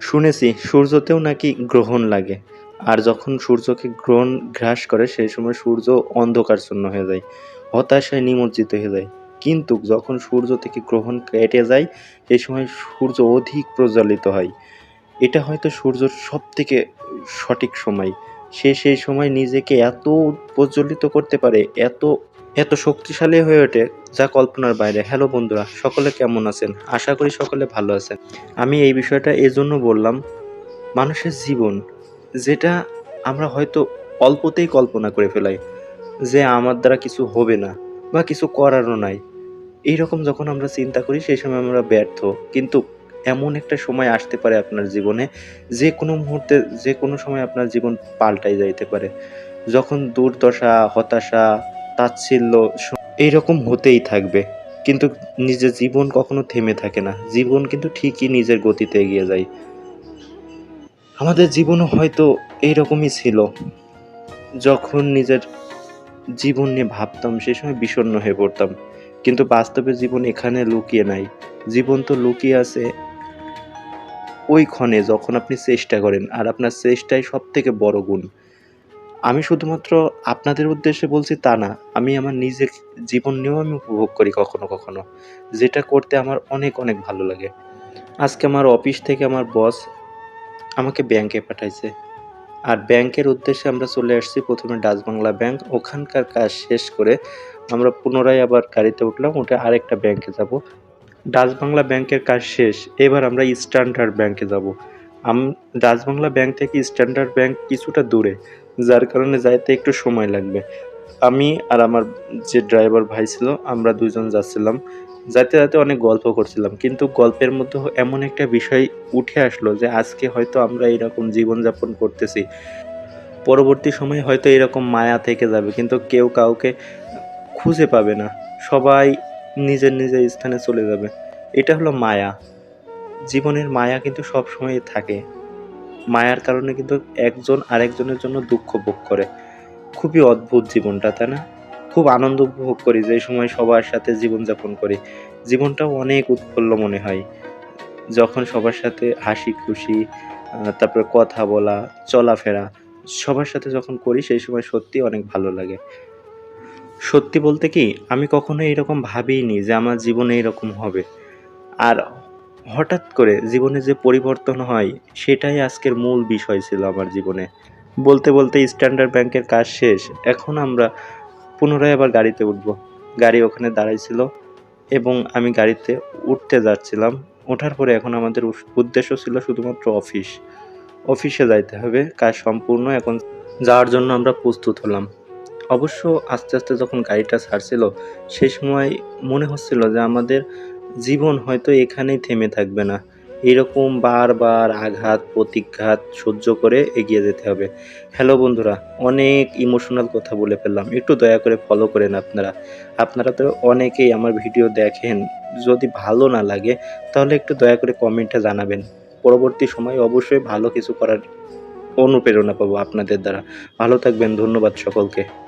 শুনেছি সূর্যতেও নাকি গ্রহণ লাগে। আর যখন সূর্যকে গ্রহণ গ্রাস করে, সেই সময় সূর্য অন্ধকারশূন্য হয়ে যায়, হতাশায় নিমজ্জিত হয়ে যায়। কিন্তু যখন সূর্য থেকে গ্রহণ কেটে যায় সেই সময় সূর্য অধিক প্রজ্বলিত হয়। এটা হয়তো সূর্যর সব থেকে সঠিক সময়। সে সেই সময় নিজেকে এত প্রজ্বলিত করতে পারে, এত এত শক্তিশালী হয়ে ওঠে যা কল্পনার বাইরে। হ্যালো বন্ধুরা, সকলে কেমন আছেন? আশা করি সকলে ভালো আছেন। আমি এই বিষয়টা এজন্য বললাম, মানুষের জীবন, যেটা আমরা হয়তো অল্পতেই কল্পনা করে ফেলাই, যে আমার দ্বারা কিছু হবে না বা কিছু করারও নাই। এইরকম যখন আমরা চিন্তা করি, সেই সময় আমরা ব্যর্থ। কিন্তু এমন একটা সময় আসতে পারে আপনার জীবনে, যে কোনো মুহূর্তে, যে কোনো সময় আপনার জীবন পাল্টাই যাইতে পারে। যখন দুর্দশা, হতাশা, তাচ্ছিল্য এইরকম হতেই থাকবে। কিন্তু নিজের জীবন কখনো থেমে থাকে না। জীবন কিন্তু ঠিকই নিজের গতিতে এগিয়ে যায়। আমাদের জীবনও হয়তো এইরকমই ছিল। যখন নিজের জীবন নিয়ে ভাবতাম, সে সময় বিষণ্ণ হয়ে পড়তাম। কিন্তু বাস্তবে জীবন এখানে লুকিয়ে নাই। জীবন তো লুকিয়ে আছে ওই ক্ষণে যখন আপনি চেষ্টা করেন। আর আপনার চেষ্টাই সব থেকে বড় গুণ। আমি শুধুমাত্র আপনাদের উদ্দেশ্যে বলছি তা না, আমি আমার নিজের জীবন নিয়েও আমি উপভোগ করি কখনো কখনো, যেটা করতে আমার অনেক অনেক ভালো লাগে। আজকে আমার অফিস থেকে আমার বস আমাকে ব্যাংকে পাঠাইছে। আর ব্যাংকের উদ্দেশ্যে আমরা চলে আসছি প্রথমে ডাচ বাংলা ব্যাংক ওখানকার কাজ শেষ করে আমরা পুনরায় আবার গাড়িতে উঠলাম, উঠে আরেকটা ব্যাংকে যাব। ডাচ বাংলা ব্যাংকের কাজ শেষ, এবার আমরা স্ট্যান্ডার্ড ব্যাংকে যাব। আম, ডাচ বাংলা ব্যাংক থেকে স্ট্যান্ডার্ড ব্যাংক কিছুটা দূরে। যার কারণে যাইতে একটু সময় লাগবে। আমি আর আমার যে ড্রাইভার ভাই ছিল, আমরা দুজন যাচ্ছিলাম। যাতে যাতে অনেক গল্প করছিলাম। কিন্তু গল্পের মধ্যে এমন একটা বিষয় উঠে আসলো যে, আজকে হয়তো আমরা এরকম জীবনযাপন করতেছি। পরবর্তী সময়ে হয়তো এরকম মায়া থেকে যাবে, কিন্তু কেউ কাউকে খুঁজে পাবে না। সবাই নিজের নিজের স্থানে চলে যাবে। এটা হলো মায়া। জীবনের মায়া কিন্তু সব সময় থাকে। মায়ার কারণে কিন্তু একজন আরেকজনের জন্য দুঃখ ভোগ করে। খুবই অদ্ভুত জীবনটা, তাই না? খুব আনন্দ উপভোগ করি যে সময় সবার সাথে জীবনযাপন করি। জীবনটাও অনেক উৎফুল্ল মনে হয়। যখন সবার সাথে হাসি খুশি তারপরে কথা বলা, চলাফেরা, সবার সাথে যখন করি সেই সময় সত্যি অনেক ভালো লাগে। সত্যি বলতে কি, আমি কখনো এরকম ভাবিনি যে আমার জীবনে এরকম হবে। আর হঠাৎ করে জীবনে যে পরিবর্তন হয়, সেটাই আজকের মূল বিষয় ছিল আমার জীবনে। বলতে বলতে স্ট্যান্ডার্ড ব্যাংকের কাজ শেষ, এখন আমরা পুনরায় আবার গাড়িতে উঠব। গাড়ি ওখানে দাঁড়াইছিল এবং আমি গাড়িতে উঠতে যাচ্ছিলাম। ওঠার পরে এখন আমাদের উদ্দেশ্য ছিল শুধুমাত্র অফিস। অফিসে যাইতে হবে, কাজ সম্পূর্ণ এখন যাওয়ার জন্য আমরা প্রস্তুত হলাম। অবশ্য আস্তে আস্তে যখন গাড়িটা ছাড়ছিল সেই সময় মনে হচ্ছিল যে আমাদের জীবন হয়তো এখানেই থেমে থাকবে না। এরকম বারবার আঘাত, প্রতিঘাত সহ্য করে এগিয়ে যেতে হবে। হ্যালো বন্ধুরা, অনেক ইমোশনাল কথা বলে ফেললাম। একটু দয়া করে ফলো করেন আপনারা। আপনারা তো অনেকেই আমার ভিডিও দেখেন। যদি ভালো না লাগে, তাহলে একটু দয়া করে কমেন্টে জানাবেন। পরবর্তী সময়ে অবশ্যই ভালো কিছু করার অনুপ্রেরণা পাবো আপনাদের দ্বারা। ভালো থাকবেন, ধন্যবাদ সকলকে।